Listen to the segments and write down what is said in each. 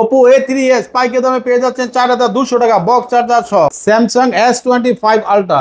Oppo A three S পাইকে দামে পেয়ে যাচ্ছেন চার হাজার দুশো টাকা বক্স চার্জার সহ। Samsung S twenty five ultra.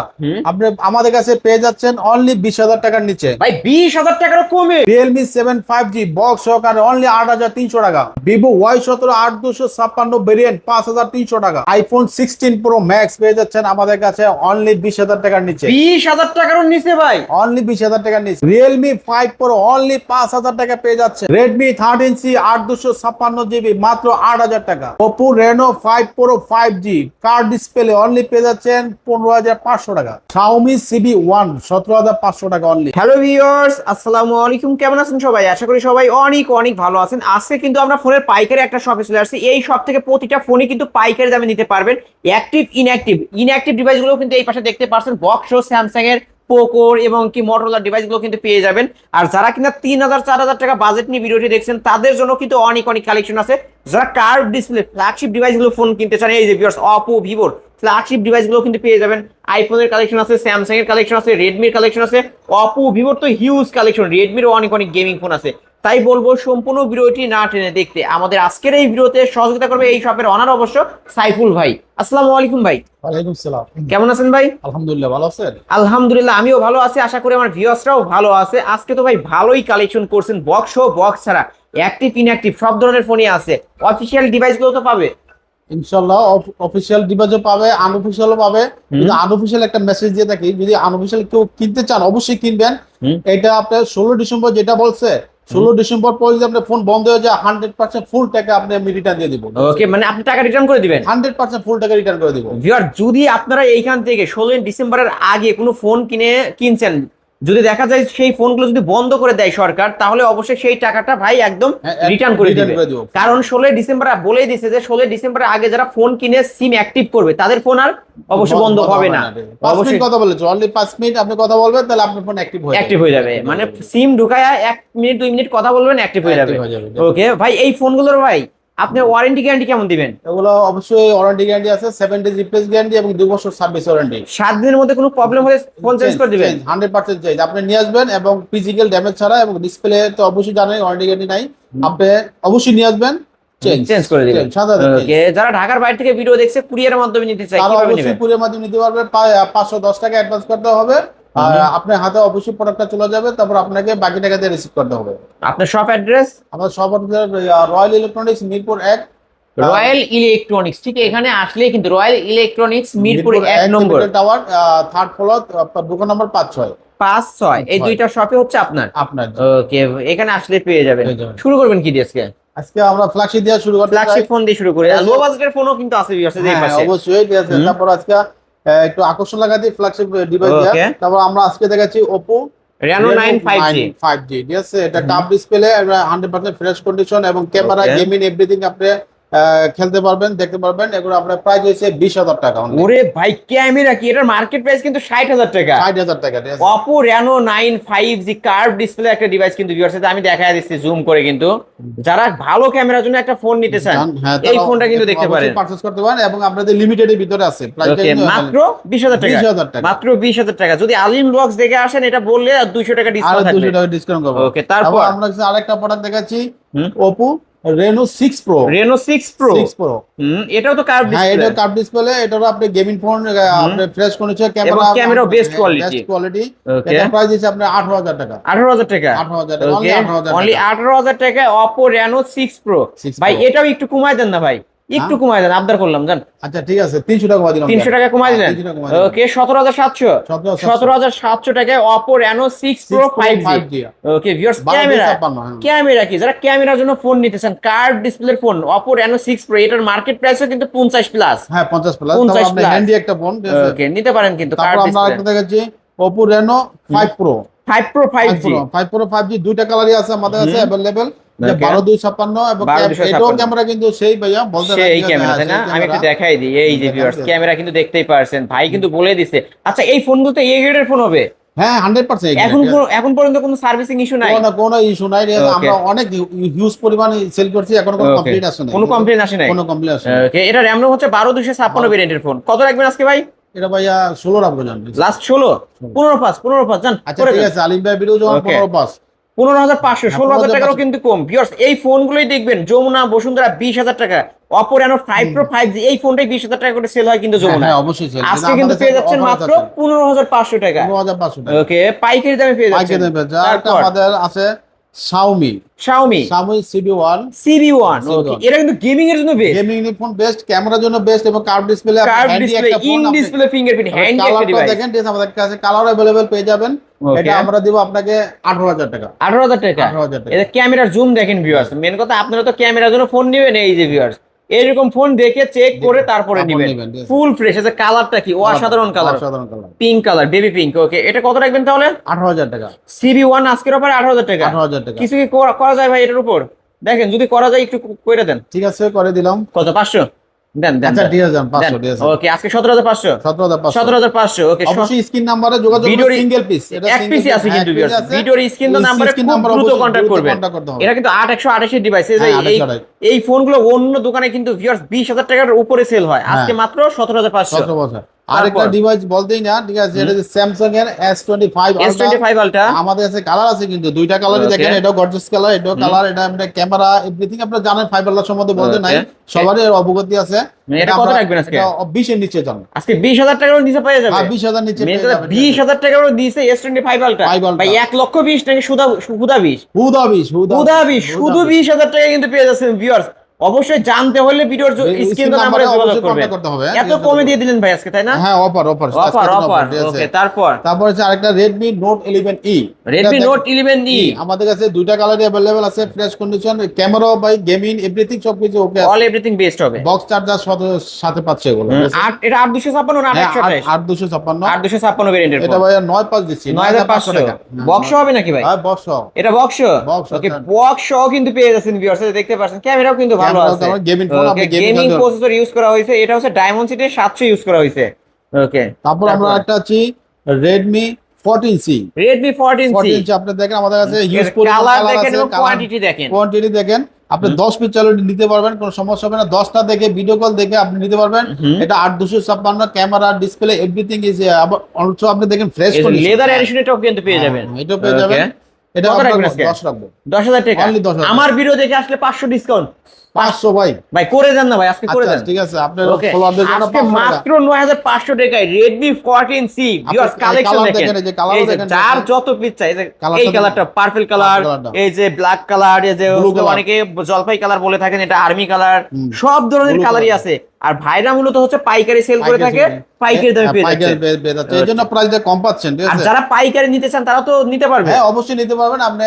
আপনি আমাদের কাছে পেয়ে যাচ্ছেন অনলি বিশ হাজার টাকার নিচে। ভাই বিশ হাজার টাকার কমে। Realme seven five G box সহকারে অনলি আট হাজার তিনশো টাকা। ভিভো ওয়াই সতেরো আট দুশো ছাপ্পান্ন ভেরিয়েন্ট পাঁচ হাজার তিনশো টাকা। আইফোন সিক্সটিন প্রো ম্যাক্স পেয়ে যাচ্ছেন আমাদের কাছে অনলি বিশ হাজার টাকার নিচে। বিশ হাজার টাকারও নিচে ভাই। অনলি বিশ হাজার টাকার নিচে। রিয়েলমি ফাইভ প্রো অনলি পাঁচ হাজার টাকা পেয়ে যাচ্ছে। রেডমি থার্টিন সি আট দুশো ছাপ্পান্ন জিবি মাত্র আট হাজার টাকা। Oppo Reno five pro five G curve display only পেয়ে যাচ্ছেন পনেরো হাজার পাঁচশো টাকা। শাওমি সিবি ওয়ান সতেরো হাজার পাঁচশো টাকা অনলি হ্যালো ভিউয়ার্স আসসালামু আলাইকুম। কেমন আছেন সবাই? আশা করি সবাই অনেক অনেক ভালো আছেন। আজকে কিন্তু আমরা ফোনের পাইকারি একটা শপে চলে আসছি। এই শপ থেকে প্রতিটা ফোনই কিন্তু পাইকারি দামে নিতে পারবেন। অ্যাক্টিভ ইনঅ্যাক্টিভ ইনঅ্যাক্টিভ ডিভাইসগুলো কিন্তু এই পাশে দেখতে পাচ্ছেন বক্স স্যামসাং এর পোকোর এবং কি মোটরোলার ডিভাইসগুলো কিন্তু পেয়ে যাবেন। আর যারা কিনা তিন হাজার, চার হাজার টাকা বাজেট নিয়ে ভিডিওটি দেখছেন, তাদের জন্য কিন্তু অনেক অনেক কালেকশন আছে। যারা কার্ভ ডিসপ্লে ফ্ল্যাগশিপ ডিভাইসগুলো ফোন কিনতে চান এই যে ভিউয়ার্স অপো ভিভোর ফ্ল্যাগশিপ ডিভাইসগুলো কিন্তু পেয়ে যাবেন। আইফোনের কালেকশন আছে স্যামসাং এর কালেকশন আছে রেডমির কালেকশন আছে অপো ভিভোর তো হিউজ কালেকশন রেডমিরও অনেক অনেক গেমিং ফোন আছে। তাই বলব সম্পূর্ণ ভিডিওটি না টেনে দেখতে। আমাদের আজকের এই ভিডিওতে সহযোগিতা করবে এই শপের অনার অবশ্য সাইফুল ভাই। আসসালামু আলাইকুম ভাই। ওয়ালাইকুম সালাম। কেমন আছেন ভাই? আলহামদুলিল্লাহ ভালো আছেন? আলহামদুলিল্লাহ আমিও ভালো আছি। আশা করি আমার ভিউয়ার্সরাও ভালো আছে। আজকে তো ভাই ভালোই কালেকশন করছেন বক্স ও বক্স ছাড়া। অ্যাক্টিভ ইনঅ্যাক্টিভ সব ধরনের ফোনই আছে। অফিসিয়াল ডিভাইসগুলো তো পাবে। ইনশাল্লাহ অফিসিয়াল ডিভাইসও পাবে আনঅফিসিয়ালও পাবে। যদি আনঅফিসিয়াল একটা মেসেজ দিয়ে থাকি যদি আনঅফিসিয়াল কেউ কিনতে চান অবশ্যই কিনবেন। এটা আপনার ষোলো ডিসেম্বর যেটা বলছে ষোলো ডিসেম্বর পর যদি আপনার ফোন বন্ধ হয়ে যায় হান্ড্রেড পার্সেন্ট ফুল টাকা আপনি আমি রিটার্ন দিয়ে দিব ওকে মানে আপনি টাকা রিটার্ন করে দিবেন? হান্ড্রেড পার্সেন্ট ফুল টাকা রিটার্ন করে দিব ভিউয়ার যদি আপনারা এইখান থেকে ষোলোই ডিসেম্বরের আগে কোনো ফোন কিনে কিনছেন যদি দেখা যায় সেই ফোনগুলো যদি বন্ধ করে দেয় সরকার তাহলে অবশ্যই সেই টাকাটা ভাই একদম হ্যাঁ, রিটার্ন করে দিবে। কারণ ষোলোই ডিসেম্বর বলেই দিছে যে ষোলোই ডিসেম্বরের আগে যারা ফোন কিনে সিম অ্যাক্টিভ করবে তাদের ফোন আর অবশ্যই বন্ধ হবে না। অবশ্যই কথা বলেছ। অনলি পাঁচ মিনিট আপনি কথা বলবেন তাহলে আপনার ফোন অ্যাক্টিভ হয়ে অ্যাক্টিভ হয়ে যাবে। মানে সিম ঢুকায়া এক মিনিট দুই মিনিট কথা বলবেন অ্যাক্টিভ হয়ে হয়ে যাবে। ওকে ভাই এই ফোনগুলোর ভাই আপনি ওয়ারেন্টি গ্যারান্টি কেমন দিবেন? এগুলো অবশ্যই ওয়ারেন্টি গ্যারান্টি আছে সেভেন ডেজ রিপ্লেস গ্যারান্টি এবং দুই বছর সার্ভিস ওয়ারেন্টি সাত দিনের মধ্যে কোনো প্রবলেম হলে ফোন চেঞ্জ করে দিবেন? হান্ড্রেড পার্সেন্ট চেঞ্জ আপনি নিয়ে আসবেন এবং ফিজিক্যাল ড্যামেজ ছাড়া এবং ডিসপ্লে তো অবশ্যই জানেন ওয়ারেন্টি গ্যারান্টি নাই। আপনি অবশ্যই নিয়ে আসবেন চেঞ্জ চেঞ্জ করে দিবেন। সাদা ওকে যারা ঢাকার বাইরে থেকে ভিডিও দেখছে কুরিয়ারের মাধ্যমে নিতে চাই কীভাবে নেবেন? কুরিয়ার মাধ্যমে নিতে পারবে পাঁচশো দশ টাকা অ্যাডভান্স করতে হবে। আর আপনার হাতে অবশ্যই প্রোডাক্টটা চলে যাবে তারপর আপনাকে বাকি টাকা দিয়ে রিসিভ করতে হবে। আপনার শপ অ্যাড্রেস আমার সব রয়্যাল ইলেকট্রনিক্স মিরপুর এক। রয়্যাল ইলেকট্রনিক্স ঠিক এখানে আসলে কিন্তু রয়্যাল ইলেকট্রনিক্স মিরপুর এক নম্বর। টাওয়ার থার্ড ফ্লোর দোকান নম্বর পাঁচ ছয়। পাঁচ ছয় এই দুইটা শপে হচ্ছে আপনার? আপনার ওকে এখানে আসলে পেয়ে যাবেন। শুরু করবেন কি দিয়ে আজকে? আজকে আমরা ফ্ল্যাগশিপ দিয়ে শুরু চাই। ফ্ল্যাগশিপ ফোন দিয়ে শুরু করি। লো বাজেটের ফোনও কিন্তু আছে ভিউয়ার্স এই হ্যাঁ, পাশে। অবশ্যই আছে। তারপর আজকে একটু আকর্ষণ লাগাতে ফ্ল্যাগশিপ ডিভাইস দিয়া। তারপর আমরা আজকে দেখাচ্ছি Oppo Reno 9 5G five G ঠিক আছে? এটা curve display hundred percent fresh condition এবং ক্যামেরা. গেমিং এভরিথিং আপনি খেলতে পারবেন দেখতে পারবেন। এগুলো আপনার প্রাইস হয়েছে বিশ হাজার টাকা ওরে ক্যামেরা কি এটার মার্কেট প্রাইস কিন্তু ষাট হাজার টাকা। ষাট হাজার টাকা Oppo Reno nine five G curve display একটা ডিভাইস কিন্তু ভিউয়ার্স আমি দেখা দিচ্ছি জুম করে কিন্তু। যারা ভালো ক্যামেরার জন্য একটা ফোন নিতে চান হ্যাঁ, এই ফোনটা কিন্তু দেখতে পারেন। পারচেজ করতে পারেন এবং আপনাদের লিমিটেডের ভিতরে আছে। মাত্র বিশ হাজার টাকা। বিশ হাজার টাকা। মাত্র বিশ হাজার টাকা। যদি আলিম ব্লগস দেখে আসেন এটা বললে দুইশো টাকা ডিসকাউন্ট দুশো টাকা ডিসকাউন্ট করব। ওকে তারপর? আমরা আরেকটা প্রোডাক্ট দেখাচ্ছি। Oppo Reno six pro Reno six pro six pro হুম এটাও তো কার্ভ হ্যাঁ ডিসপ্লে এটা কার্ভ ডিসপ্লে এটারও আপনি গেমিং ফোন আপনি ফ্রেশ করেছে camera camera best quality best quality এটা প্রাইস দিচ্ছে আপনার 18000 টাকা। আঠারো হাজার টাকা? 18000 টাকা অনলি 18000 টাকা। আঠারো হাজার টাকা অপো রেনো সিক্স প্রো 6 ভাই এটাও একটু কমায় দেন না ভাই। একটু কমাই দেন আবদার করলাম জান। আচ্ছা ঠিক আছে 300 টাকা কমাই দিলাম তিনশো টাকা কমায় দিলেন? 300 টাকা কমাই দিলাম। ওকে সতেরো হাজার সাতশো। সতেরো হাজার সাতশো। টাকায় Oppo Reno six pro five G okay viewers camera. 56 হ্যাঁ। ক্যামেরা কি? যারা ক্যামেরার জন্য ফোন নিতেছেন কার্ভ ডিসপ্লের phone Oppo Reno six pro এটার মার্কেট প্রাইসও কিন্তু পঞ্চাশ প্লাস হ্যাঁ 50 প্লাস 50 তারপর আপনি plus। হ্যান্ডি একটা ফোন ওকে নিতে পারেন কিন্তু আমরা ডিসপ্লে আরেকটা দেখাচ্ছি Oppo Reno 5 pro Five pro five G 5 pro 5G দুইটা কালারই আছে আমাদের কাছে হুম। Available Okay. 12256 এবং 12256 এটাও ক্যামেরা কিন্তু সেই ভাইয়া বলতে সেই রাখি আছে, ক্যামেরা তাই না হ্যাঁ, সেই আমি একটু camera। দেখাই দিই এই যে দেখান ভিউয়ার্স তো। ক্যামেরা কিন্তু দেখতেই পারছেন ভাই কিন্তু বলে দিছে আচ্ছা এই ফোনগুলো তো এ গ্রেডের ফোন হবে হ্যাঁ 100% এখন কোনো- এখন পর্যন্ত কোনো সার্ভিসিং ইস্যু নাই কোনো কোনো ইস্যু নাই রে, Okay. আমরা অনেক হিউজ পরিমাণে সেল করছি এখন কোনো Okay. কমপ্লিট আসে না কোনো কমপ্লেন আসে নাই কোনো কমপ্লিট আসে না ওকে এটা র্যাম রোম হচ্ছে বারো দুশো ছাপ্পান্ন ভেরিয়েন্টের ফোন কত রাখবেন আজকে ভাই এটা ভাইয়া 16 রাখব জান লাস্ট ষোলো? পনেরো পাঁচ পনেরো পাঁচ জান আচ্ছা ঠিক আছে আলিম ভাই Okay. 15 পাস পনেরো হাজার পাঁচশো হ্যাঁ, ষোলো হাজার টাকারও কিন্তু কম। ভিউয়ার্স এই ফোনগুলোই দেখবেন যমুনা বসুন্ধরা বিশ হাজার টাকা। Oppo Reno five pro five G এই ফোনটাই বিশ হাজার টাকা করে সেল হয় কিন্তু হ্যাঁ, যমুনা। হ্যাঁ অবশ্যই sale। আজকে কিন্তু পেয়ে যাচ্ছেন মাত্র পনেরো হাজার পাঁচশো টাকা। 15,500 টাকা। ওকে পাইকারি দামে পেয়ে যাচ্ছেন। আমাদের আছে Xiaomi Xiaomi Xiaomi CB1 C B one CB1 okay এটা কিন্তু গেমিং এর জন্য বেস্ট গেমিং ফোন বেস্ট ক্যামেরার জন্য বেস্ট এবং curve display curve display in display fingerprint handy একটা কালারটা ডিভাইস দেখেন ঠিক আছে, আমাদের কাছে কালার अवेलेबल পেয়ে যাবেন Okay. এটা আমরা দিব আপনাকে 18000 টাকা আঠারো হাজার টাকা 18000 টাকা এটা ক্যামেরার জুম দেখেন ভিউয়ার্স মেন কথা আপনারা তো ক্যামেরার জন্য ফোন নেবেন এই যে ভিউয়ার্স এইরকম ফোন দেখে চেক করে তারপরে নেবেন। ফুল ফ্রেশ আছে কালারটা কি? অসাধারণ কালার অসাধারণ colour pink colour baby pink okay এটা কত রাখবেন তাহলে? 18000 টাকা। সিবি ওয়ান আজকের অফার আঠারো হাজার টাকা। 18000 টাকা। কিছু কি করা- করা যায় ভাই এটার উপর? দেখেন যদি করা যায় একটু করে দেন। ঠিক আছে করে দিলাম। কত? পাঁচশো? দেন দেন আচ্ছা ঠিক আছে 500 ঠিক আছে ওকে আজকে সতেরো হাজার 17500 সতেরো হাজার পাঁচশো। ওকে অবশ্যই স্ক্রিন নাম্বারে যোগাযোগ করুন সিঙ্গেল পিস এটা এক পিসি আছে কিন্তু হ্যাঁ, ভিডিওর স্ক্রিন নাম্বারে দ্রুত করবেন। এটা কিন্তু ডিভাইস হ্যাঁ, এই 828 এই ফোনগুলো অন্য দোকানে কিন্তু ভিউয়ার্স বিশ হাজার টাকার উপরে সেল হয়। আজকে হ্যাঁ। মাত্র সতেরো হাজার পাঁচশো। 17 বছর আরেকটা ডিভাইস বলতেই না ঠিক আছে এটা যে স্যামসাং এর S25 S twenty Ultra five আলটা আমাদের কাছে কালার আছে কিন্তু দুইটা কালারই দেখেন এটাও গর্জিয়াস কালার এটাও কালার এটা ক্যামেরা এভরিথিং আপনারা জানেন সম্বন্ধে বলতে নাই সবারই এর অবগতি আছে। এটা কত রাখবেন আজকে? 20 এর নিচে আজকে বিশ হাজার টাকারও নিচে পেয়ে যাবে? 20000 নিচে পেয়ে যাবেন। বিশ হাজার টাকারও দিয়েছে এস টোয়েন্টি ফাইভ আলটা 5 Ultra। ভাই এক লক্ষ বিশ নাকি সুদা সুদা বিশ? হুদা 20 হুদা সুদা বিশ শুধু বিশ। হাজার টাকা কিন্তু পেয়ে যাচ্ছেন ভিউয়ার্স অবশ্যই জানতে হলে ভিডিওর এই স্ক্রিন screen নাম্বারে number-এ যোগাযোগ অবশ্যই করবেন contact করতে হবে, এত ঠিক আছে? কমে দিয়ে দিলেন ভাই আজকে তাই না হ্যাঁ offer offer offer offer okay তারপর তারপর হচ্ছে আরেকটা Redmi Note 11e রেডমি এটা নোট ইলেভেন ই দেখ- আমাদের কাছে দুইটা কালারই अवेलेबल আছে fresh condition camera by gaming everything সবকিছু ওকে অল এভরিথিং বেস্ট হবে বক্স চার্জার সাথে পাচ্ছে এগুলো হুম, আট এটা আট দুশো ছাপ্পান্ন না আট হ্যাঁ একশো আঠাশ আট দুশো ছাপ্পান্ন আট দুশো ছাপ্পান্ন ভেরিয়েন্টের এটা ভাই নয় পাঁচ দিচ্ছি নয় হাজার পাঁচশো টাকা বক্স হবে নাকি ভাই হ্যাঁ বক্স এটা বক্স Box, ওকে আচ্ছা। বক্স কিন্তু পেয়ে যাচ্ছেন ভিউয়ার্স দেখতে পাচ্ছেন ক্যামেরাও কিন্তু ভালো Camera আছে। gaming phone, আপনি গেমিং প্রসেসর ইউজ করা হয়েছে এটা হচ্ছে ডায়মন্ড সিটির সাতশো ইউজ করা হয়েছে। ওকে তারপর আমরা একটা আছি Redmi fourteen C Redmi fourteen C fourteen C আপনি দেখেন আমাদের কাছে হিউজ কালার দেখেন এবং কোয়ান্টিটি দেখেন। কোয়ান্টিটি দেখেন আপনি দশ পিস চালু নিতে পারবেন কোনো সমস্যা হবে না। দশটা দেখে ভিডিও কল দেখে আপনি নিতে পারবেন। এটা আট দুশো ছাপ্পান্ন camera display everything is also আপনি দেখেন ফ্রেশ লেদার এডিশনটাও কিন্তু পেয়ে যাবেন। এটা পেয়ে যাবেন। এটা কত রাখবেন আপনার আজকে? দশ রাখব। দশ হাজার টাকা? Only 10,000 আমার ভিডিও দেখে আসলে পাঁচশো ডিসকাউন্ট পাঁচশো ভাই। ভাই করে দেন না ভাই আজকে করে আচ্ছা দেন। ঠিক আছে আপনার ফলোয়ারদের জন্য আজকে মাত্র 9500 টাকায় Redmi 14C ভিউয়ার্স আপনি কালেকশন দেখেন। এই যে যে দেখেন, যার যত পিস চাই এই কালারটা পার্পল কালার। এই যে ব্ল্যাক কালার এই যে অনেকে জলপাই কালার বলে থাকেন এটা আর্মি কালার সব ধরনের কালারই আছে। আর ভাইরা মূলত হচ্ছে পাইকারি সেল করে থাকে পাইকারি দামে পেয়ে যাচ্ছে। এই জন্য প্রাইসটা কম পাচ্ছেন ঠিক আছে? যারা পাইকারি নিতে চান তারা তো নিতে পারবে। হ্যাঁ অবশ্যই নিতে পারবেন। আপনি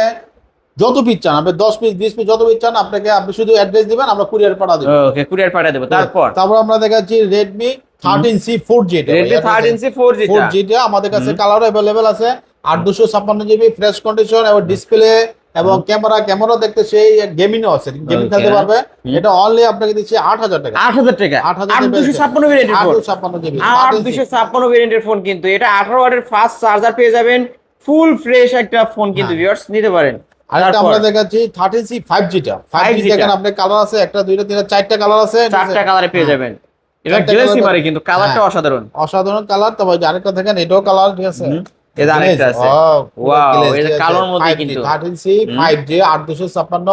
যত পিস চান আপনি দশ পিস বিশ পিস যত পিস চান আপনাকে আপনি শুধু অ্যাড্রেস দিবেন আমরা কুরিয়ার পাঠা দেবো। ওকে কুরিয়ার পাঠিয়ে দেবো। তারপর? তারপর আমরা দেখাচ্ছি Redmi thirteen C four G Redmi 13C 4G four টা। জিটা আমাদের কাছে কালার অ্যাভেলেবেল আছে আট দুশো ছাপ্পান্ন জিবি ফ্রেশ কন্ডিশন এবং ডিসপ্লে এবং ক্যামেরা ক্যামেরা দেখতে সেই গেমিংও আছে গেমিং. খেলতে পারবে। এটা অনলি আপনাকে দিচ্ছি আট হাজার টাকা। আট হাজার টাকা? আট হাজার আট দুশো ছাপ্পান্ন ভেরিয়েন্টের ফোন ছাপ্পান্ন জিবি আট দুশো ছাপ্পান্ন ভেরিয়েন্টের ফোন কিন্তু। এটা আঠারো ওয়াটের ফাস্ট চার্জার পেয়ে যাবেন। ফুল ফ্রেশ একটা ফোন কিন্তু হ্যাঁ। ভিউয়ার্স নিতে পারেন। আরেকটা আমরা দেখাচ্ছি থার্টিন সি ফাইভ জিটা ফাইভ জি দেখেন আপনার কালার আছে একটা দুইটা তিনটা চারটা কালার আছে চারটা কালারে পেয়ে হ্যাঁ। যাবেন। এটা গ্লেসি মারে কিন্তু কালারটা হ্যাঁ। অসাধারণ। অসাধারণ কালার তবে আরেকটা দেখেন এটাও কালার ঠিক আছে? এটা আরেকটা আছে। ওয়াও এটা কালোর মধ্যে কিন্তু। থার্টিন সি ফাইভ জি আট দুশো ছাপ্পান্ন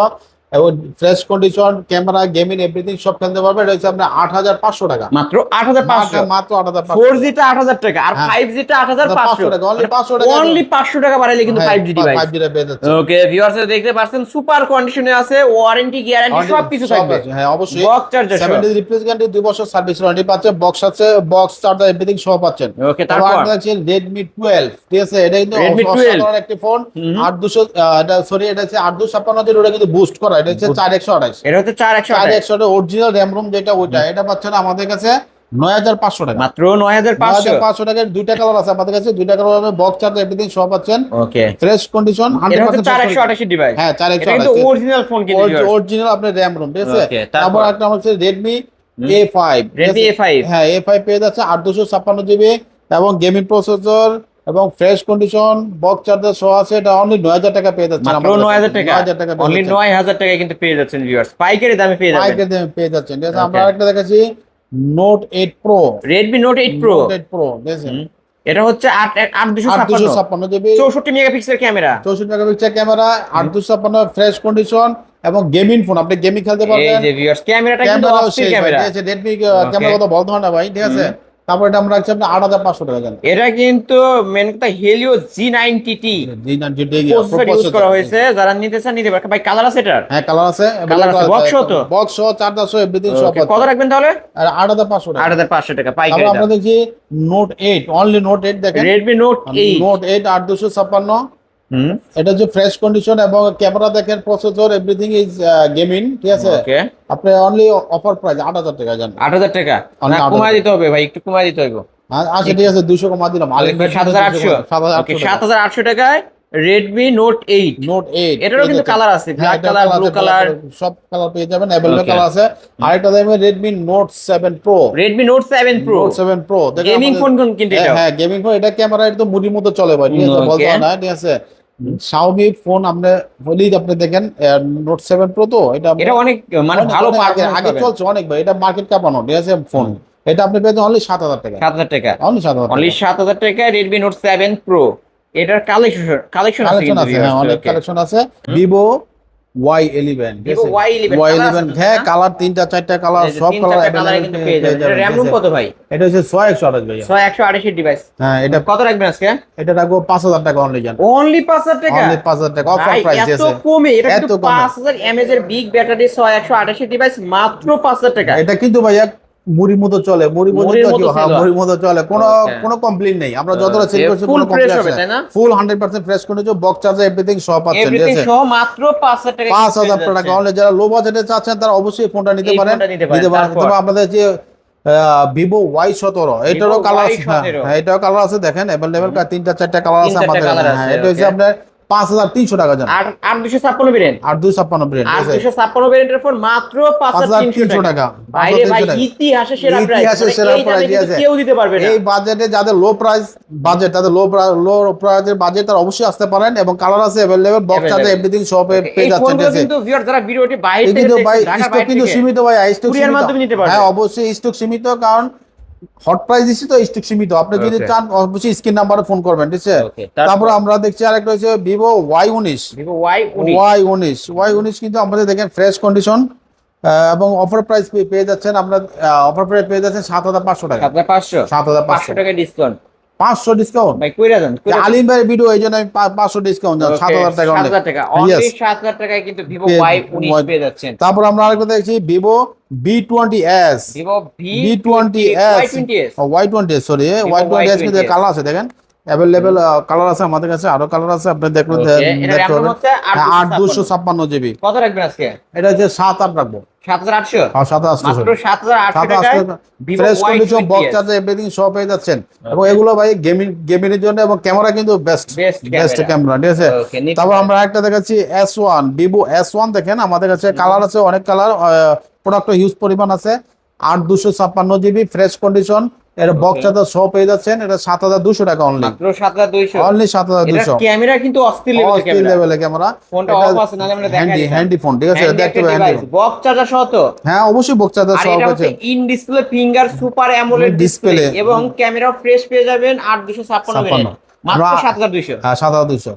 এবং fresh condition camera gaming everything সব খেলতে পারবে। এটা হচ্ছে আপনার আট হাজার পাঁচশো টাকা। মাত্র আট হাজার পাঁচশো। মাত্র- আট হাজার ফোর জিটা আট হাজার টাকা। আর হ্যাঁ। ফাইভ জিটা আট হাজার পাঁচশো। টাকা অনলি পাঁচশো টাকা অনলি পাঁচশো টাকা বাড়াইলে কিন্তু ফাইভ জি ডিভাইস ফাইভ জিটা পেয়ে যাচ্ছে। ওকে ভিউয়ার্স দেখতে পাচ্ছেন সুপার কন্ডিশনে আছে ওয়ারেন্টি গ্যারান্টি সব কিছু সব থাকবে। আছে, হ্যাঁ অবশ্যই। Box charger seven days replace guarantee দুই বছর সার্ভিস ওয়ারেন্টি পাচ্ছে বক্স আছে বক্স চার্জার এভরিথিং সহ পাচ্ছেন। ওকে তারপর আপনার আছে রেডমি টুয়েলভ ঠিক আছে? এটা কিন্তু Redmi 12 অসাধারণ একটি ফোন এটা সরি এটা ছাপ্পান্ন হাজার ওটা কিন্তু বুস্ট করা। এটা হচ্ছে চার একশো আঠাশ। এটা হচ্ছে চার একশো চার একশো অরিজিনাল র্যাম রুম যেটা ওইটা এটা পাচ্ছেন আমাদের কাছে নয় হাজার পাঁচশো টাকা। মাত্র নয় হাজার পাঁচশো। টাকার দুইটা কালার আছে আমাদের কাছে দুইটা কালার হবে বক্স চার্জার এভরিথিং সহ পাচ্ছেন। ওকে ফ্রেশ কন্ডিশন এটা হান্ড্রেড হচ্ছে চার একশো আঠাশি ডিভাইস হ্যাঁ চার একশো অরিজিনাল ফোন অরিজিনাল আপনার র্যাম রুম ঠিক আছে? তারপর? একটা হচ্ছে রেডমি এ ফাইভ Redmi A5 হ্যাঁ এ ফাইভ পেয়ে যাচ্ছে আট দুশো ছাপ্পান্ন জিবি এবং গেমিং প্রসেসর এবং ফ্রেশ কন্ডিশন বক্স চার্জার সহ আছে এটা অনলি নয় হাজার টাকা পেয়ে যাচ্ছে মাত্র নয় হাজার টাকা? হাজার টাকা অনলি নয় হাজার টাকা কিন্তু পেয়ে যাচ্ছেন ভিউয়ার্স পাইকারি দামে পেয়ে যাবেন। পাইকারি দামে পেয়ে যাচ্ছেন। ঠিক আছে আমরা. আরেকটা দেখাচ্ছি Note eight pro Redmi Note eight pro Note eight pro ঠিক আছে এটা হচ্ছে আট আট দুশো আট দুশো ছাপ্পান্ন। ছাপ্পান্ন জিবি। চৌষট্টি মেগাপিক্সেল ক্যামেরা। চৌষট্টি মেগাপিক্সেল ক্যামেরা আট দুশো ছাপ্পান্ন ফ্রেশ কন্ডিশন এবং গেমিং ফোন আপনি গেমিং খেলতে এই পারবেন। যে ভিউয়ার্স ক্যামেরাটা কিন্তু অস্থির ক্যামেরা। রেডমি ক্যামেরা কথা বলতে হয় না ভাই? ঠিক আছে। তারপর এটা আমরা রাখছি আপনি আট হাজার পাঁচশো টাকা জানেন এটা কিন্তু মেন কথা হেলিও জি নাইনটি টি জি না জি ঠিক প্রসেসর ইউজ করা হয়েছে যারা নিতে চান নিতে পারে ভাই কালার আছে এটার? হ্যাঁ কালার আছে। Box তো? বক্স সহ চার্জার সহ এভরিথিং সব কত রাখবেন তাহলে? আর আট হাজার পাঁচশো টাকা। আট হাজার পাঁচশো টাকা আমরা দেখছি Note eight only Note eight দেখেন। Redmi Note eight Note eight আট দুশো ছাপ্পান্ন। এটা যে ফ্রেশ কন্ডিশন এবং ক্যামেরা দেখেন প্রসেসর এভরিথিং ইজ গেমিং ঠিক আছে? ওকে আপনি অনলি অফার প্রাইস আট হাজার টাকা জানেন। আট হাজার টাকা? না কমায় দিতে হবে ভাই একটু কমায় দিতে হবে আচ্ছা ঠিক আছে দুশো কমা দিলাম। সাত হাজার আটশো। সাত হাজার ওকে আটশো সাত হাজার আটশো টাকায় Redmi Note eight Note eight এটারও কিন্তু কালার আছে। ব্ল্যাক কালার ব্লু কালার সব কালার পেয়ে যাবেন Okay. কালার আছে। আরেকটা দেখবেন Redmi Note seven pro Redmi Note seven pro Note seven pro gaming phone কিন্তু এটা হ্যাঁ গেমিং ফোন এটা ক্যামেরা এটা তো মুড়ির মতো চলে ভাই ঠিক আছে. বলতে হয় না ঠিক আছে। শাওমি ফোন আপনি হলেই আপনি দেখেন নোট সেভেন প্রো তো এটা এটা অনেক মানে ভালো মার্কেট আগে চলছে অনেক ভাই এটা মার্কেট কাপানো ঠিক আছে ফোন এটা আপনি পেয়েছেন অনলি সাত হাজার টাকা। সাত হাজার টাকা। অনলি সাত হাজার অনলি সাত হাজার টাকা রেডমি নোট সেভেন প্রো এটার কালেকশন কালেকশন আছে আছে হ্যাঁ অনেক কালেকশন আছে। Vivo Y eleven Vivo Y11 Y eleven হ্যাঁ কালার তিনটা চারটা কালার সব কালার কিন্তু পেয়ে যাবেন র্যাম রুম কত ভাই? এটা হচ্ছে ছয় একশো আঠাশ ভাই ছয় একশো আঠাশি ডিভাইস হ্যাঁ এটা কত রাখবেন আজকে? এটা রাখব পাঁচ হাজার টাকা অনলি জান। অনলি পাঁচ হাজার টাকা? অনলি পাঁচ হাজার টাকা অফার প্রাইস এত কমে এটা কিন্তু। পাঁচ হাজার এমএজ এর বিগ ব্যাটারি ছয় একশো আঠাশি ডিভাইস মাত্র পাঁচ হাজার টাকা। এটা কিন্তু ভাইয়া মুড়ির মতো চলে মতো মুড়ির মতো হ্যাঁ। মুড়ির মতো চলে কোনো কোনো কমপ্লেইন নেই। আমরা যতটা সেল করছি full কোনো কমপ্লেইন হবে, আছে না? ফুল হান্ড্রেড পার্সেন্ট ফ্রেশ করে দিচ্ছি বক্স চার্জার এভরিথিং সব পাচ্ছেন ঠিক এভরিথিং আছে? সহ মাত্র পাঁচ হাজার টাকা পাঁচ হাজার টাকা। অনলি যারা লো বাজেটে চাচ্ছেন তারা অবশ্যই ফোনটা নিতে পারেন। নিতে পারেন, নিতে পারেন। তারপর? তবে আপনাদের যে ভিভো ওয়াই সতেরো এটারও কালার আছে হ্যাঁ, 17 হ্যাঁ, এটাও কালার আছে দেখেন অ্যাভেলেবেল তিনটা চারটা কালার আছে আমাদের হ্যাঁ এটা হচ্ছে আপনার পাঁচ হাজার তিনশো টাকা জান। আর আর দুশো ছাপ্পান্ন ব্রেন আর দুই ছাপ্পান্ন ব্রেড আর দুশো ছাপ্পান্ন ব্রেন্টের ফোন মাত্র পাঁচ পাঁচ হাজার হাজার তিনশো টাকা। বাইরে ভাই ইতিহাসে সেরা প্রাইস ইতিহাসে সেরা price দিয়েছে। কেউ দিতে পারবে না। এই বাজেটে যাদের লো প্রাইস বাজেট তাদের লো লো প্রাইসের বাজেট তারা অবশ্যই আসতে পারেন এবং কালার আছে বক্স. এভরিথিং সব পেয়ে যাচ্ছেন কিন্তু ভিউয়ার যারা ভিডিওটি বাইরে থেকে কিন্তু ভাই স্টক কিন্তু সীমিত ভাই স্টক Courier সীমিত। মাধ্যমে নিতে পারবে। হ্যাঁ অবশ্যই স্টক সীমিত কারণ হট প্রাইস দিচ্ছি তো স্টক সীমিত। আপনি যদি চান অবশ্যই স্ক্রিন নাম্বারে ফোন করবেন ঠিক আছে? তারপর? আমরা দেখছি আরেকটা হচ্ছে ভিভো ওয়াই উনিশ। ওয়াই উনিশ। ওয়াই উনিশ। কিন্তু আমাদের দেখেন ফ্রেশ কন্ডিশন এবং অফার প্রাইস পেয়ে যাচ্ছেন আমরা অফার প্রাইস পেয়ে যাচ্ছেন সাত হাজার পাঁচশো টাকা। সাত হাজার পাঁচশো। সাত হাজার পাঁচশো। টাকা ডিসকাউন্ট পাঁচশো ডিসকাউন্ট ভাই কইরা দেন আলিম ভাইয়ের ভিডিও এই জন্য আমি পাঁচশো ডিসকাউন্ট Okay, সাত হাজার টাকা সাত। হাজার টাকা। অনলি সাত হাজার টাকায় কিন্তু ভিভো ওয়াই উনিশ পেয়ে যাচ্ছেন। তারপর আমরা আরেকটা দেখছি Vivo V twenty S Vivo V twenty S Y twenty S sorry Y twenty S কিন্তু কালার আছে দেখেন। অ্যাভেলেবেল কালার আছে আমাদের কাছে আরও কালার আছে আপনি হচ্ছে আট দুশো ছাপ্পান্ন। জিবি কত রাখবেন আজকে? এটা হচ্ছে সাত আট রাখব। দেখেন আমাদের কাছে কালার আছে অনেক কালার প্রোডাক্ট হিউজ পরিমাণ আছে। আট দুশো ছাপ্পান্ন জিবি ফ্রেশ কন্ডিশন এর বক্স চার্জার সহ পেয়ে যাচ্ছেন এটা সাত হাজার দুশো টাকা অনলি মাত্র সাত হাজার দুইশো। অনলি সাত হাজার দুশো ক্যামেরা কিন্তু অস্থির অস্থির লেভেলের ক্যামেরা ফোনটা অফ আছে নাহলে আমরা হ্যান্ডি হ্যান্ডি ফোন ঠিক আছে? দেখতে পাবেন box charger সহ তো? হ্যাঁ অবশ্যই বক্স চার্জার সহ আছে in display finger super AMOLED display এবং ক্যামেরা ফ্রেশ পেয়ে যাবেন আট দুশো ছাপ্পান্ন। মাত্র সাত হাজার দুইশো। হ্যাঁ সাত হাজার দুশো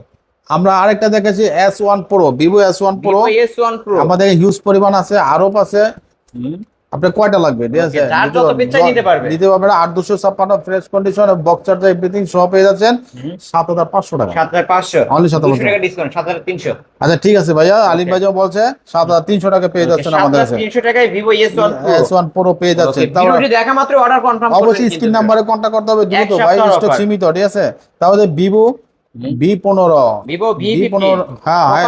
আমরা আরেকটা দেখেছি S one pro Vivo S one pro S one pro আমাদের হিউজ পরিমাণ আছে আরও আছে। আপনার কয়টা লাগবে? ঠিক আছে? নিতে যত পারবেন। নিতে পারবে। নিতে পারবেন আট দুশো ছাপ্পান্ন fresh condition box charger everything সহ পেয়ে যাচ্ছেন সাত হাজার পাঁচশো টাকা। সাত হাজার পাঁচশো। 7,500 দুশো টাকা ডিসকাউন্ট সাত হাজার তিনশো। আচ্ছা ঠিক আছে ভাইয়া। আলিম ভাই বলছে সাত হাজার তিনশো টাকা পেয়ে যাচ্ছেন আমাদের কাছে। তিনশো টাকায় Vivo S one S one pro পেয়ে ভিডিওটি দেখা মাত্র অর্ডার কনফার্ম অবশ্যই স্ক্রিন নাম্বারে কন্ট্যাক্ট করতে হবে দ্রুত। ভাই স্টক সীমিত ঠিক আছে? তাহলে ভিভো বি পনেরো। বি পনেরো হ্যাঁ হ্যাঁ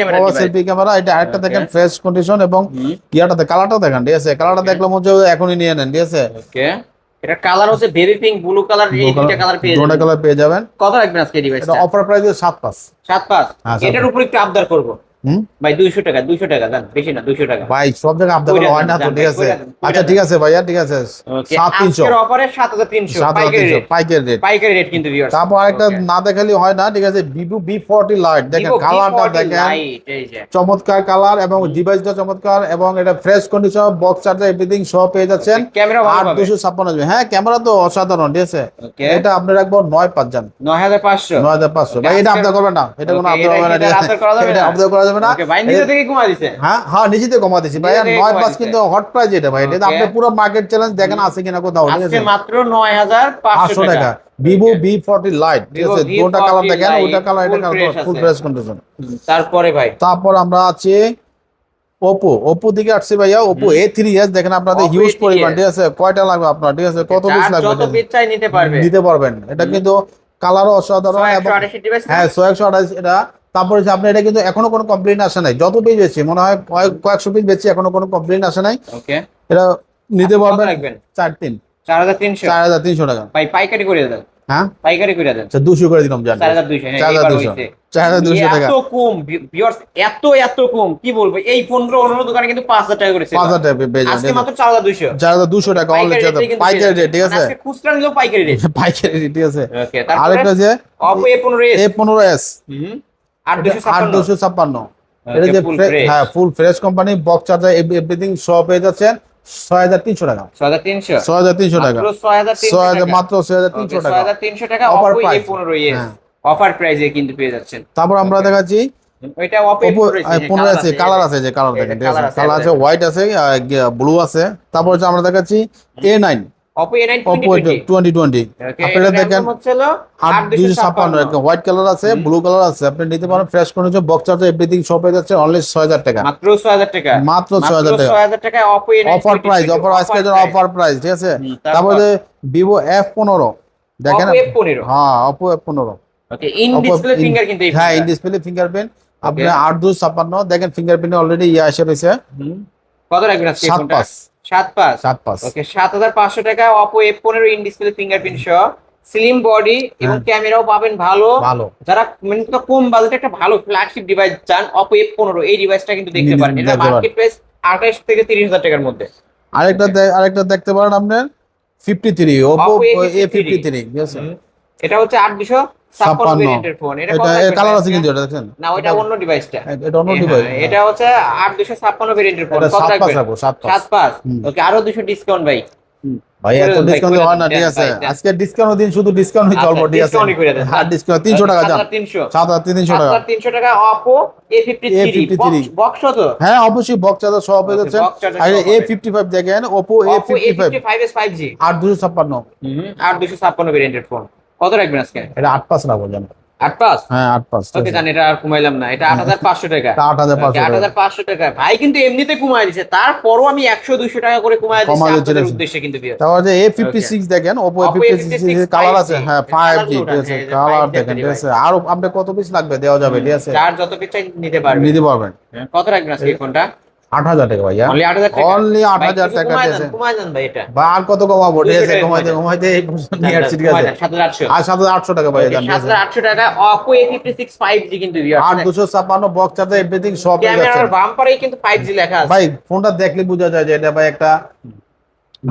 camera device। সেলফি ক্যামেরা এটা আরেকটা. দেখেন ফ্রেশ কন্ডিশন এবং ইয়াটাতে কালারটা দেখেন ঠিক আছে? কালারটা দেখলে মনে হচ্ছে এখনই নিয়ে নেন ঠিক আছে? ওকে এটা কালার হচ্ছে বেবি পিঙ্ক ব্লু কালার এই দুইটা কালার পেয়ে দুটো কালার পেয়ে যাবেন। কত রাখবেন আজকে এটা ডিভাইসটা অফার প্রাইসে সাত পাঁচ। সাত পাঁচ। হ্যাঁ, এটার উপর একটু আবদার করব। ভাই দুইশো টাকা দুইশো টাকা জান বেশি না দুইশো টাকা। ভাই সব জায়গায় আপনাদের হয় না তো ঠিক আছে। কইরা দেন, কইরা আচ্ছা ঠিক আছে ভাইয়া ঠিক আছে। Okay, সাত অফারে সাত হাজার তিনশো। সাত হাজার পাইকারি রেট পাইকারি রেট কিন্তু viewers। তারপর আরেকটা না দেখালে হয় না ঠিক আছে ভিভো বি ফোরটি লাইট দেখেন কালারটা দেখেন। Lite, এই যে। চমৎকার কালার এবং ডিভাইসটা চমৎকার এবং এটা fresh condition box charger everything সব পেয়ে যাচ্ছেন। ক্যামেরা ভালো আট। দুশো ছাপ্পান্ন হ্যাঁ ক্যামেরা তো অসাধারণ ঠিক আছে। এটা আপনি রাখব নয় পাঁচ যান নয় হাজার পাঁচশো। নয় হাজার পাঁচশো। ভাই এটা আজকে- আপনি করবেন না। এটা কোনো আপনি করবেন না এটা আপনার করা যাবে যাবে না। ভাই নিজে থেকে কমা দিছে। হ্যাঁ হ্যাঁ কমা দিচ্ছি ভাই। পাঁচ কিন্তু হট প্রাইস এটা ভাই। এটা আপনি পুরো মার্কেট চ্যালেঞ্জ দেখেন আছে কিনা কোথাও আজকে মাত্র টাকা। ভিভো. বি ফোরটি লাইট ঠিক আছে? দুটা কালার দেখেন ওইটা কালার এটা কালার ফুল। ফ্রেশ কন্ডিশন তারপরে ভাই। তারপর আমরা আছি ওপো ওপো দিকে আসছি ভাইয়া। ওপো এ থ্রি এস দেখেন আপনাদের হিউজ পরিমাণ ঠিক আছে? কয়টা লাগবে আপনার ঠিক আছে? কত পিস লাগবে নিতে পারবেন। এটা কিন্তু কালারও অসাধারণ? হ্যাঁ ছয় একশো আঠাশ এটা। তারপরে আপনি এটা কিন্তু এখনও কোনো কমপ্লেন আসে নাই। যত পিস বেশি মনে হয় কয়েক- কয়েকশো পিস বেশি এখনও কোনো কমপ্লেন আসে নাই। ওকে এটা নিতে পারবেন? রাখবেন? চার তিন। চার হাজার তিনশো। চার হাজার তিনশো টাকা। পাইকারি করে হ্যাঁ? পাইকারি করে দেন। আচ্ছা দুশো করে দিলাম জান। চার হাজার দুইশো চার হাজার এবার দুশো হয়েছে। চার হাজার দুশো টাকা। এত কম viewers, এত এত কম কি বলব? এই পনেরো অন্য দোকানে কিন্তু পাঁচ হাজার টাকা করেছে পাঁচ হাজার টাকা পেয়ে যাবেন আজকে মাত্র চার হাজার দুইশো। চার হাজার দুশো টাকা অনলি পাইকারি পাইকারি রেট ঠিক আছে? আজকে খুচরা নিলেও পাইকারি রেট পাইকারি রেট ঠিক আছে? ওকে আরেকটা যে অপো এটা। হ্যাঁ full fresh company box charger everything সব পেয়ে যাচ্ছেন। ছয় হাজার তিনশো টাকা। ছয় হাজার তিনশো? ছয় হাজার তিনশো টাকা। ছয় হাজার। মাত্র ছয় হাজার তিনশো ছয় টাকা। হাজার তিনশো টাকা Offer অপো পনেরো হ্যাঁ। অফার প্রাইসে কিন্তু পেয়ে যাচ্ছেন। তারপর আমরা দেখাচ্ছি। পনেরো আছে কালার আছে। যে কালার দেখেন কালার আছে? হোয়াইট আছে ব্লু আছে তারপর হচ্ছে আমরা দেখাচ্ছি এ নাইন আপনারা দেখেন হচ্ছিল? হোয়াইট কালার আছে ব্লু কালার আছে। আপনি নিতে পারেন fresh condition box charger everything সব পেয়ে যাচ্ছে অনলি টাকা। মাত্র টাকা। মাত্র অফার প্রাইস অফার আজকে অফার প্রাইস ঠিক আছে? তারপর? দেখেন হ্যাঁ ওকে ইন ডিসপ্লে ফিঙ্গার কিন্তু হ্যাঁ ইন। ডিসপ্লে ফিঙ্গারপ্রিন্ট আপনি Okay. আট দুই ছাপ্পান্ন। দেখেন ফিঙ্গারপ্রিন্ট অলরেডি ইয়ে এসে রয়েছে। কত রাখবেন আজকে ফোনটা সাত পাঁচ। সাত পাঁচ। ওকে সাত হাজার পাঁচশো টাকা অপো এফ পনেরো ইন ডিসপ্লে ফিঙ্গারপ্রিন্ট সহ। স্লিম বডি এবং। ক্যামেরাও পাবেন ভালো। ভালো। যারা মানে কম বাজেটে একটা ভালো ফ্ল্যাগশিপ ডিভাইস চান অপো এফ পনেরো এই ডিভাইসটা কিন্তু দেখতে পারেন। এটা মার্কেট প্রাইস আঠাশ থেকে তিরিশ হাজার টাকার মধ্যে। আরেকটা আরেকটা দেখতে পারেন আপনার fifty three Oppo A fifty three এটা হচ্ছে আট দুশো। ফোন এটা এটা কালার আছে কিন্তু এটা দেখছেন? না ওইটা অন্য ডিভাইসটা এটা অন্য ডিভাইস এটা হচ্ছে আট দুশো ছাপ্পান্ন ভেরিয়েন্টের ফোন কত রাখবেন? রাখব সাত পাঁচ। সাত পাঁচ? হুম। ওকে আরও দুশো ডিসকাউন্ট ভাই। ভাই এত ডিসকাউন্ট হয় না ঠিক আছে? আজকে ডিসকাউন্ট দিন শুধু ডিসকাউন্ট হয়ে চলবো ঠিক আছে? ডিসকাউন্টই হ্যাঁ ডিসকাউন্ট তিনশো টাকা যান। তিনশো। সাত হাজার তিনশো টাকা। তিনশো টাকা Oppo A fifty three A53 box তো? হ্যাঁ অবশ্যই বক্স চার্জার সহ পেয়ে যাচ্ছেন। আর সহ এ পাবেন। ফিফটি ফাইভ দেখেন ভেরিয়েন্টের ফোন কত রাখবেন আজকে? এটা আট পাঁচ রাখব জান আট পাঁচ? হ্যাঁ আট পাঁচ ওকে জান এটা আর কমাইলাম না। এটা আট হাজার পাঁচশো টাকা। আট হাজার পাঁচশো আট হাজার পাঁচশো টাকা। ভাই কিন্তু এমনিতে দিছে। তারপরও আমি একশো দুইশো টাকা করে দিচ্ছি আপনাদের উদ্দেশ্যে কিন্তু বিয়ার। যে এ ফিফটি সিক্স দেখেন Oppo A fifty six colour আছে হ্যাঁ ফাইভ জি ঠিক আছে। আছে, এই যে কালার দেখেন ঠিক আছে। আরও আপনি কত পিস লাগবে? দেওয়া যাবে ঠিক আছে? যার যত পিস চাই নিতে পারবে নিতে পারবেন। কত রাখবেন আজকে ফোনটা আট হাজার টাকা ভাইয়া। অনলি আট হাজার টাকা। আছে বা আর কত কমাবো? ঠিক আছে কমাইতে কমাইতে এই পর্যন্ত নিয়ে আসছি ঠিক আছে। দেন, সাত হাজার আটশো। আর সাত হাজার আটশো টাকা ভাইয়া সাত হাজার আটশো টাকা Oppo A fifty six five G কিন্তু আট দুশো বক্স চার্জার এভরিথিং সব ক্যামেরার বাম্পারেই কিন্তু ফাইভ জি লেখা আছে। ভাই ফোনটা দেখলে বোঝা যায় যে এটা ভাই একটা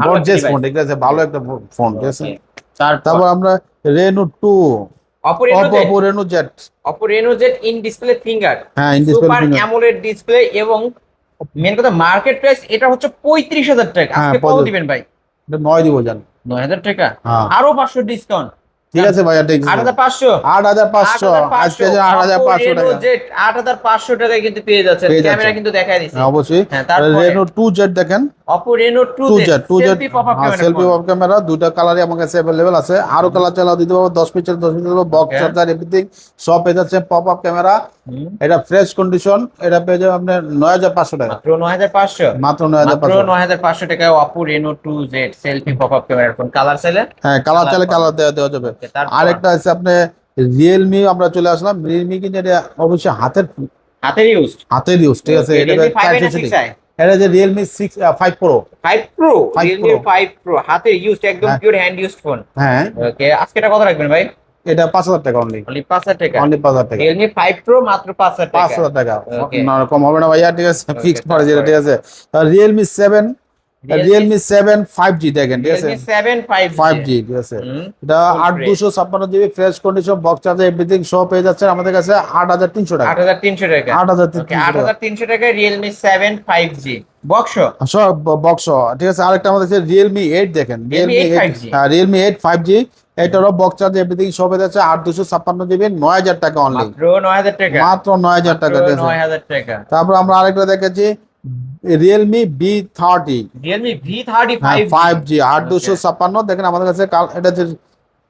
গর্জিয়াস ফোন ঠিক আছে ভালো একটা ফোন ঠিক আছে? তারপর আমরা Reno two Oppo Reno Oppo Oppo Reno Z Oppo Z in display finger হ্যাঁ ইন ডিসপ্লে অ্যামোলেড ডিসপ্লে এবং মেন কথা মার্কেট প্রাইস এটা হচ্ছে পঁয়ত্রিশ হাজার টাকা। হ্যাঁ, আজকে কত দিবেন ভাই? এটা নয় দিব জান। নয় হাজার টাকা? হ্যাঁ। আরও পাঁচশো ডিসকাউন্ট ঠিক আছে ভাই আট হাজার পাঁচশো। আট হাজার পাঁচশো। আজকে আট হাজার পাঁচশো টাকা। আট হাজার পাঁচশো টাকায় কিন্তু পেয়ে যাচ্ছে। ক্যামেরা কিন্তু দেখাই দিচ্ছে হ্যাঁ, অবশ্যই। হ্যাঁ, তারপরে? রেনো টু জেড দেখেন। Oppo Reno 2Z 2Z selfie pop camera কালারই আমার কাছে अवेलेबल আছে। কালার চালাও দিতে পারব 10 10 বক্স চার্জার এভরিথিং সব পেয়ে যাচ্ছে পপ আপ ক্যামেরা এটা ফ্রেশ কন্ডিশন এটা পেয়ে আপনি 9500 টাকা। মাত্র 9500 মাত্র 9500 মাত্র 9500 টাকায় অপো রেনো সেলফি ক্যামেরা কোন কালার চাইলে হ্যাঁ কালার চাইলে কালার দেওয়া দেওয়া যাবে। আরেকটা আছে আপনি রিয়েলমি আমরা চলে আসলাম। রিয়েলমি কিন্তু এটা অবশ্যই হাতের হাতের ইউজ হাতের ইউজ ঠিক আছে? এটা এটা যে Realme six five pro five pro Realme Realme Pro। Five pro হাতে ইউজ একদম হ্যাঁ। পিওর হ্যান্ড ইউজ ফোন হ্যাঁ। ওকে আজকে এটা কত রাখবেন ভাই? এটা পাঁচ হাজার টাকা অনলি অনলি পাঁচ হাজার টাকা। অনলি পাঁচ হাজার টাকা। রিয়েলমি ফাইভ প্রো মাত্র পাঁচ হাজার পাঁচ টাকা। হাজার টাকা না কম হবে না ভাইয়া ঠিক আছে। ফিক্সড প্রাইস এটা ঠিক আছে। Realme seven Realme- Realme seven five G দেখেন ঠিক আছে? ফাইভ জি ঠিক আছে? এটা আট. দুশো ছাপ্পান্ন GB fresh condition box charger everything সব পেয়ে যাচ্ছে আমাদের কাছে আট হাজার তিনশো টাকা। আট হাজার তিনশো টাকা। আট হাজার আট টাকা। হাজার তিনশো টাকা Realme seven five G box সব বক্স ঠিক আছে আরেকটা আমাদের কাছে রিয়েলমি এইট দেখেন। রিয়েলমি 8 এইট 5G হ্যাঁ রিয়েলমি এইট ফাইভ জি এটারও বক্স চার্জ এভরিথিং সব পেয়ে যাচ্ছে আট দুশো ছাপ্পান্ন জিবি নয় হাজার টাকা অনলি মাত্র নয় হাজার টাকা। মাত্র নয় হাজার টাকা নয় হাজার টাকা। তারপর আমরা আরেকটা দেখেছি Realme B thirty Realme V thirty হ্যাঁ ফাইভ জি আট দুশো ছাপ্পান্ন দেখেন আমাদের কাছে এটা যে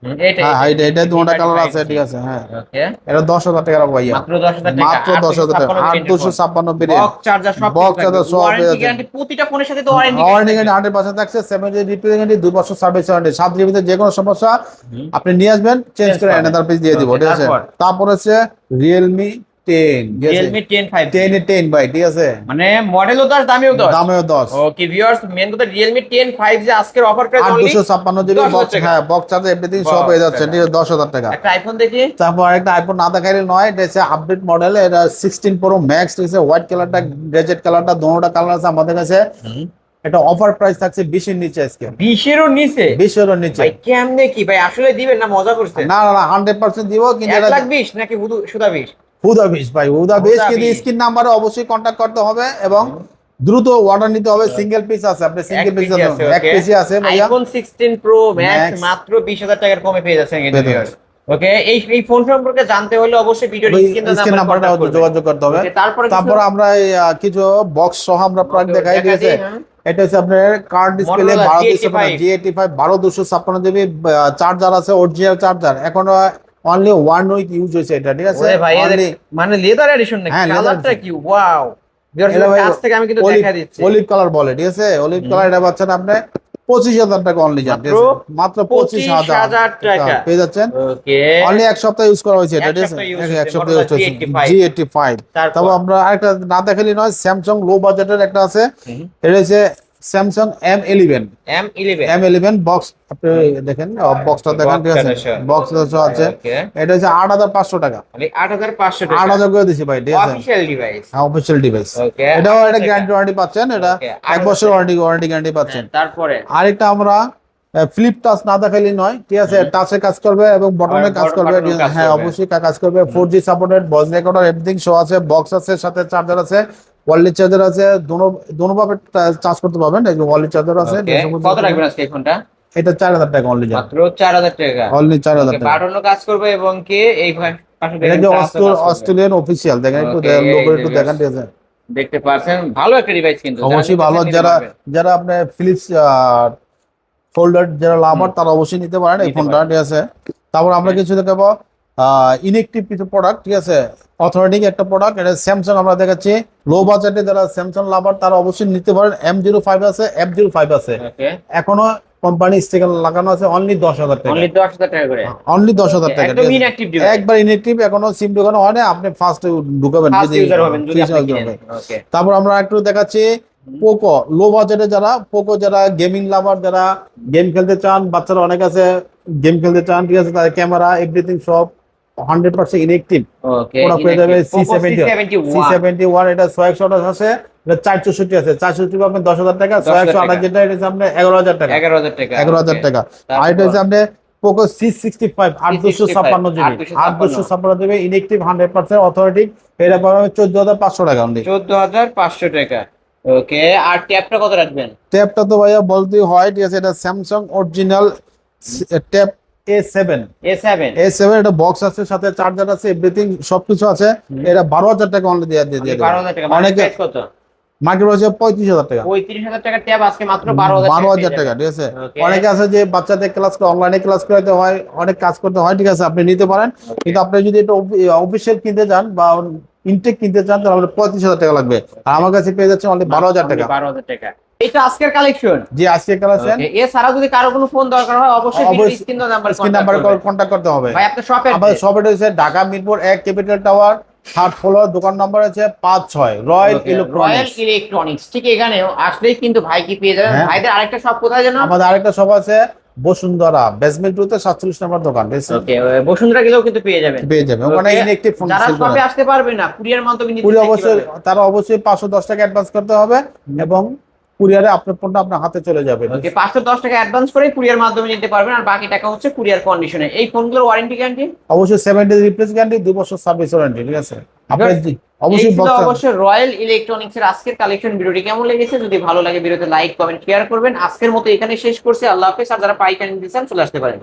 হ্যাঁ এটা এটা দুটা কালার আছে ঠিক আছে হ্যাঁ। এটা দশ হাজার টাকা ভাইয়া। মাত্র দশ হাজার টাকা। আট দুশো ছাপ্পান্ন চার্জার সব প্রতিটা ফোনের সাথে তো ওয়ারেন্টি গ্যারান্টি হান্ড্রেড পার্সেন্ট থাকছে সেভেন জি রিপেয়ার গ্যারান্টি দুই বছর সার্ভিস ওয়ারেন্টি সাত যে কোনো সমস্যা আপনি নিয়ে আসবেন চেঞ্জ করে দিয়ে দিব ঠিক আছে? তারপর? হচ্ছে রিয়েলমি টেন ঠিক আছে? Realme ten five ten A ten ভাই ঠিক আছে? মানে মডেলও দশ দামিও দশ। দামেও দশ। ওকে ভিউয়ার্স মেন কথা রিয়েলমি টেন ফাইভ যে আজকের অফার প্রাইস দুশো ছাপ্পান্ন জিবি বক্স হ্যাঁ বক্স চার্জ এভরিথিং সব হয়ে যাচ্ছে ঠিক দশ হাজার টাকা। একটা আইফোন দেখি। তারপর একটা আইফোন না দেখাইলে নয় এটা হচ্ছে আপডেট মডেল এটা সিক্সটিন প্রো ম্যাক্স ঠিক হোয়াইট কালারটা গ্রেজেট কালারটা দোনোটা কালার আছে আমাদের কাছে। এটা অফার প্রাইস থাকছে বিশের নিচে আজকে। বিশেরও নিচে? বিশের নিচে। ভাই কেমনে কি? ভাই আসলে দিবেন না মজা করছেন। না না হান্ড্রেড পার্সেন্ট দিব কিন্তু এক লাখ বিশ নাকি শুধু সুদা বিশ? হুদা বিশ ভাই হুদা বিশ কিন্তু। স্ক্রিন নাম্বারে অবশ্যই কন্ট্যাক্ট করতে হবে এবং দ্রুত অর্ডার নিতে হবে সিঙ্গেল পিস আছে আপনি সিঙ্গেল পিস আছে, এক. পিসই আছে ভাইয়া। আইফোন 16 প্রো ম্যাক্স মাত্র 20000 টাকার কমে পেয়ে যাচ্ছেন কিন্তু ওকে এই এই ফোন সম্পর্কে জানতে হলে অবশ্যই ভিডিও স্ক্রিন নাম্বারটা যোগাযোগ করতে হবে। তারপরে তারপর আমরা কিছু বক্স সহ আমরা প্রোডাক্ট দেখাই ঠিক আছে? এটা হচ্ছে আপনার কার্ড ডিসপ্লে বারো G85 দুশো জি এইটি ফাইভ বারো দুশো ছাপ্পান্ন জিবি চার্জার আছে অরিজিনাল চার্জার এখনও অনলি ওয়ান উইক ইউজ হয়েছে এটা ঠিক আছে? ভাই মানে লেদার এডিশন নাকি? হ্যাঁ, কালারটা কি? ওয়াও ভিউয়ার্স এটা ভাই কাছ থেকে আমি কিন্তু দেখা দিচ্ছি। অলিভ কালার বলে ঠিক আছে? অলিভ কালার এটা পাচ্ছেন আপনি পঁচিশ হাজার টাকা অনলি যান মাত্র পঁচিশ হাজার টাকা। পেয়ে যাচ্ছেন? অনলি এক সপ্তাহ ইউজ করা হয়েছে এটা ঠিক আছে? এক- সপ্তাহ ইউজ Motorola হয়েছে জি এইটি ফাইভ তারপর? আমরা আরেকটা না দেখালি নয় স্যামসাং লো বাজেটের একটা আছে। এটা হচ্ছে Samsung M eleven M11 M eleven box আপনি দেখেন বক্সটা দেখেন ঠিক আছে? বক্স আছে। এটা হচ্ছে আট হাজার পাঁচশো টাকা। মানে 8500 আট টাকা। হাজার করে দিছি ভাই ঠিক আছে? অফিশিয়াল ডিভাইস হ্যাঁ অফিসিয়াল ডিভাইস এটাও একটা গ্যারান্টি ওয়ারেন্টি পাচ্ছেন এটা এক বছর হাজার ওয়ারেন্টি ওয়ারেন্টি গ্যারান্টি পাচ্ছেন। তারপরে? আরেকটা আমরা ফ্লিপ টাচ না দেখাইলে নয় ঠিক আছে? টাচে কাজ করবে এবং বটনে কাজ করবে হ্যাঁ অবশ্যই কাজ করবে। Four G supported voice recorder everything show আছে বক্স আছে সাথে চার্জার আছে। ওয়ারলেস চার্জার আছে দোনো দোনো ভাবে চার্জ করতে পারবেন এই যে ওয়ারলেস চার্জার আছে কত রাখবেন আজকে এই ফোনটা এটা চার হাজার টাকা অনলি মাত্র 4000 টাকা। অনলি চার হাজার টাকা। বাটনও কাজ করবে এবং কি এই ভাই- এটা যে। অস্ট্রেলিয়ান অফিসিয়াল দেখেন একটু লোগো একটু দেখেন ঠিক আছে। দেখতে পাচ্ছেন ভালো একটা ডিভাইস কিন্তু। অবশ্যই ভালো যারা যারা আপনি ফিলিপস ফোল্ডার যারা লাভার তারা অবশ্যই নিতে পারেন এই ফোনটা ঠিক আছে। তারপর আমরা কিছু দেখাবো। ইনেকটিভ কিছু প্রোডাক্ট ঠিক আছে? অথরিটিক একটা প্রোডাক্ট এটা স্যামসাং আমরা দেখাচ্ছি। লো বাজেটে যারা স্যামসাং লাভার তারা অবশ্যই নিতে পারেন। এম জিরো ফাইভ আছে এফ জিরো ফাইভ আছে। এখনও কোম্পানি স্টিকার লাগানো আছে অনলি দশ হাজার টাকা। Only 10000 টাকা করে। অনলি দশ হাজার টাকা? একবার ইনেকটিভ এখনও সিম ঢোকানো হয় না আপনি ফার্স্ট ঢুকাবেন। তারপর আমরা একটু দেখাচ্ছি পোকো লো বাজেটে যারা পোকো যারা গেমিং লাভার যারা গেম খেলতে চান বাচ্চারা অনেক আছে গেম খেলতে চান ঠিক আছে? তাদের ক্যামেরা এভরিথিং সব। হান্ড্রেড ওটা পেয়ে যাবে C seventy C seventy one এটা ছয় একশো আঠাশ আছে এটা চার চৌষট্টি আছে। টাকা ছয় একশো আঠাশ যেটা এটা আপনি এগারো হাজার টাকা। এগারো হাজার টাকা এগারো হাজার টাকা। আর এটা আপনি পোকো সি সিক্সটি ফাইভ আট দুশো ছাপ্পান্ন। জিবি হান্ড্রেড পার্সেন্ট অথরিটি চোদ্দ হাজার পাঁচশো টাকা চোদ্দ টাকা ওকে আর ট্যাপটা কত রাখবেন? ট্যাপটা তো ভাইয়া বলতে হয় ঠিক আছে এটা স্যামসাং অরিজিনাল ট্যাপ অনেকে আছে? যে বাচ্চাদের ক্লাস করে অনলাইনে ক্লাস করতে হয় অনেক কাজ করতে হয় ঠিক আছে আপনি নিতে পারেন। কিন্তু আপনি যদি অফিসের কিনতে যান বা ইনটেক কিনতে চান তাহলে পঁয়ত্রিশ হাজার টাকা লাগবে। আর আমার কাছে পেয়ে যাচ্ছে বারো হাজার টাকা। বারো হাজার টাকা। এটা আজকের কালেকশন যে আজকে ক্লাস এছাড়া যদি কারও কোনো ফোন দরকার হয় অবশ্যই screen number screen number contact করতে হবে। ভাই আপনার শপে আমাদের শপ হচ্ছে ঢাকা মিরপুর এক ক্যাপিটাল টাওয়ার থার্ড ফ্লোর দোকান নাম্বার আছে পাঁচ ছয় রয়্যাল রয়্যাল ইলেকট্রনিক্স ইলেকট্রনিক্স ঠিক এখানেও আসলেই কিন্তু ভাই কি পেয়ে যাবেন? হ্যাঁ। ভাইদের আরেকটা শপ কোথায় যেন? আমাদের আরেকটা শপ আছে বসুন্ধরা বেসমেন্ট টুতে সাতচল্লিশ নম্বর দোকান বসুন্ধরা গেলেও কিন্তু পেয়ে যাবেন। পেয়ে যাবে ওখানে. ইনএক্টিভ ফোন যারা শপে আসতে পারবে না কুরিয়ার মাধ্যমে নিতে অবশ্যই তারা অবশ্যই পাঁচশো দশ টাকা অ্যাডভান্স করতে হবে এবং কুরিয়ারে আপনার ফোনটা আপনার হাতে চলে যাবে। ওকে পাঁচশো দশ টাকা অ্যাডভান্স করে কুরিয়ার মাধ্যমে নিতে পারবেন আর বাকি টাকা হচ্ছে কুরিয়ার কন্ডিশনে এই ফোনগুলোর ওয়ারেন্টি গ্যারান্টি অবশ্যই 7 ডেজ রিপ্লেস গ্যারান্টি 2 বছর সার্ভিস ওয়ারেন্টি ঠিক আছে? আপনার অবশ্যই অবশ্যই রয়্যাল ইলেকট্রনিক্স এর আজকের কালেকশন ভিডিওটি কেমন লেগেছে যদি ভালো লাগে ভিডিওতে লাইক কমেন্ট শেয়ার করবেন। আজকের মতো এখানে শেষ করছি আল্লাহ হাফেজ আর যারা পাইকারি নিতে চান চলে আসতে পারেন।